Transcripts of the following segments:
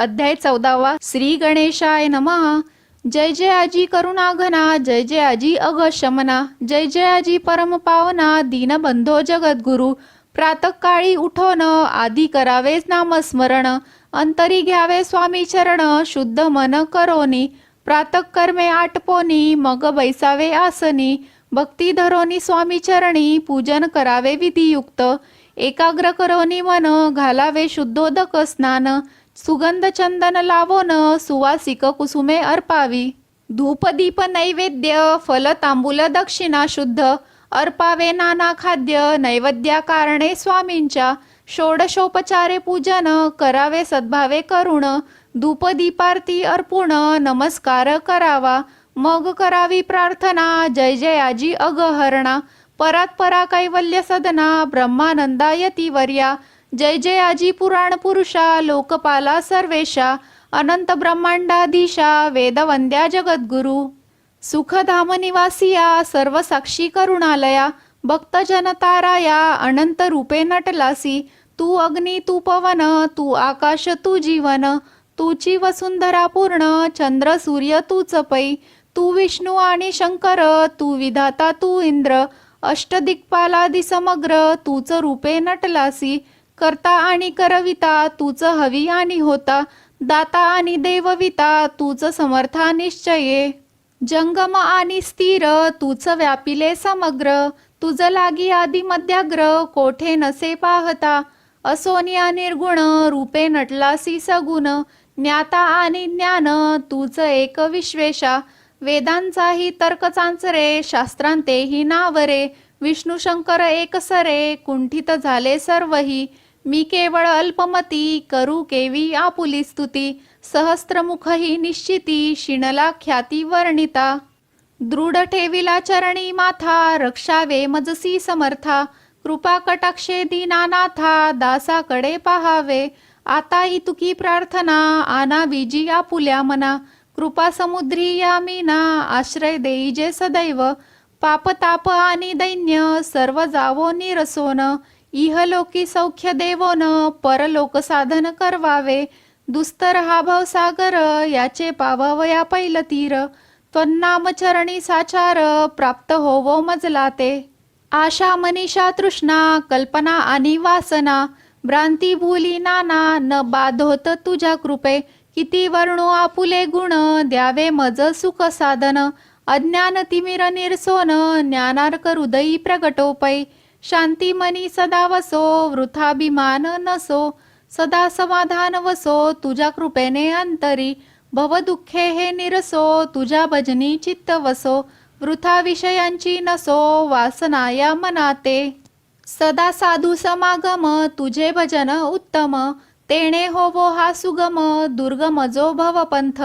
अध्याय चौदावा श्री गणेशाय नमः. जय जय आजी करुणा घना जय जय आजी अग शमना जय जय आजी परम पावना दीनबंधो जगद्गुरु. प्रातकाळी उठोन आधी करावेच नामस्मरण अंतरी घ्यावे स्वामी चरण शुद्ध मन करोनी. प्रातकर्मे आटपोनी मग बैसावे आसनी. भक्ती धरोनी स्वामी चरणी पूजन करावे विधियुक्त. एकाग्र करोनी मन घालावे शुद्धोदक स्नान. सुगंध चंदन लावोन सुवासिक कुसुमे अर्पावी. धूप दीप नैवेद्य फल तांबूल दक्षिणा शुद्ध अर्पावे नाना खाद्य नैवेद्या कारणे स्वामींच्या. षोडशोपचारे पूजन करावे सद्भावे करुण धूप दीपारती अर्पुण नमस्कार करावा. मग करावी प्रार्थना जय जयाजी अगहरणा. परात परा कैवल्य सदना ब्रह्मानंदायती वर्या जय जय आजी पुराण पुरुषा लोकपाला सर्वेशा अनंत ब्रह्मांडाधीशा वेदवंद्या जगद्गुरु. सुखधाम निवासिया सर्व साक्षी करुणालया भक्तजनताराया अनंत रूपे नटलासी. तू अग्नी तू पवन तू आकाश तू जीवन. तूची वसुंधरा पूर्ण चंद्र सूर्य तूच पै तू विष्णू आणि शंकर तू विधाता तू इंद्र. अष्टदिक्पालादी समग्र तूच रूपे नटलासी. करता आणि करविता तूच हवी आणि होता. दाता आणि देवविता तूच समर्था निश्चये. जंगम आणि स्थिर तूच व्यापिले समग्र. तुझ लागी आदी मध्याग्र कोठे नसे पाहता. असोनिया निर्गुण रूपे नटलासी सगुण. ज्ञाता आणि ज्ञान तूच एक विश्वेशा. वेदांचाही तर्क चांचरे शास्त्रांतेही नावरे. विष्णू शंकर एकसरे कुंठित झाले सर्वही. मी केवळ अल्पमती करू केवी आपुली स्तुती. सहस्त्रमुख ही निश्चिती शिणला ख्याती वर्णिता. दृढ ठेविला चरणी माथा रक्षावे मजसी समर्था. कृपा कटाक्षे दीनानाथा दासाकडे पहावे. आता इतुकी प्रार्थना आना विजी आपुल्या मना. कृपा समुद्री या मीना आश्रय देई जे सदैव. पाप ताप आणि दैन्य सर्व जावो निरसोन. इहलोकी सौख्य देवोन परलोक साधन करवावे. दुस्तर हा भवसागर याचे पावावया पैल तीर. त्वन्नाम चरणी साचार प्राप्त होवो मजला ते आशा मनीषा तृष्णा कल्पना आणि वासना. भ्रांती भूली नाना न बाधोत तुझ्या कृपे. किती वर्णो आपुले गुण द्यावे मज सुख साधन. अज्ञान तिमिर निरसोन ज्ञानार्क हृदयी प्रगटोपै. शांती मनी सदा वसो वृथाभिमान नसो सदा समाधान वसो तुझ्या कृपेने अंतरी भव दुःखे हे निरसो तुझ्या भजनी चित्त वसो वृथा विषयांची नसो वासना या मनाते. सदा साधू समागम तुझे भजन उत्तम तेणे होवो हा सुगम दुर्गम जो भवपंथ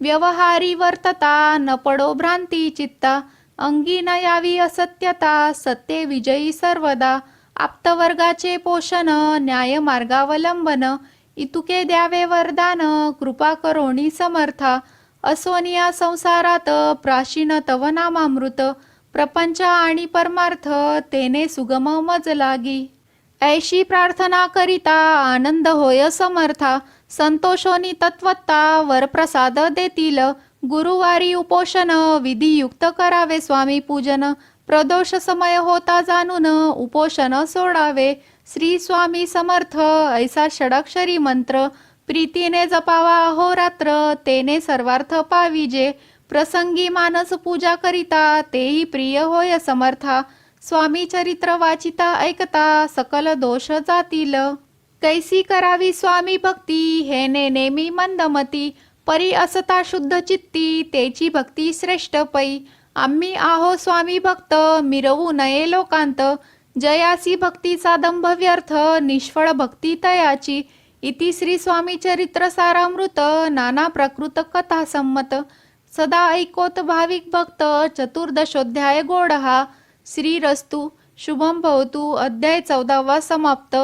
व्यवहारी वर्तता न पडो भ्रांती चित्ता अंगी न यावी असत्यता सत्ये विजयी सर्वदा. आप्तवर्गाचे पोषण न्याय मार्गावलंबन. इतुके द्यावे वरदान कृपा करोणी समर्था. असोनिया संसारात प्राशीन तव नामामृत प्रपंच आणि परमार्थ तेने सुगम मज लागी ऐशी प्रार्थना करिता आनंद होय समर्था. संतोषोनी तत्वत्ता वरप्रसाद देतील. गुरुवारी उपोषण विधियुक्त करावे स्वामी पूजन प्रदोष समय होता जाणून उपोषण सोडावे. श्री स्वामी समर्थ ऐसा षडाक्षरी मंत्र प्रीतीने जपावा अहोरात्र तेने सर्वार्थ पाविजे. प्रसंगी मानस पूजा करिता तेही प्रिय होय समर्था. स्वामी चरित्र वाचिता ऐकता सकल दोष जातील. कैसी करावी स्वामी भक्ती हेने नेमी मंदमती. परी असता शुद्ध चित्ती तेची भक्ती श्रेष्ठ पै. आम्ही आहो स्वामी भक्त मिरवू नये लोकांत. जयासी भक्तीचा दंभ व्यर्थ निष्फळ भक्ती तयाची. इति श्री स्वामी चरित्र सारामृत नाना प्रकृत कथा संमत. सदा ऐकोत भाविक भक्त चतुर्दशोध्याय गोडहा. श्रीरस्तु श्री शुभम भवतु. अध्याय चौदावा समाप्त.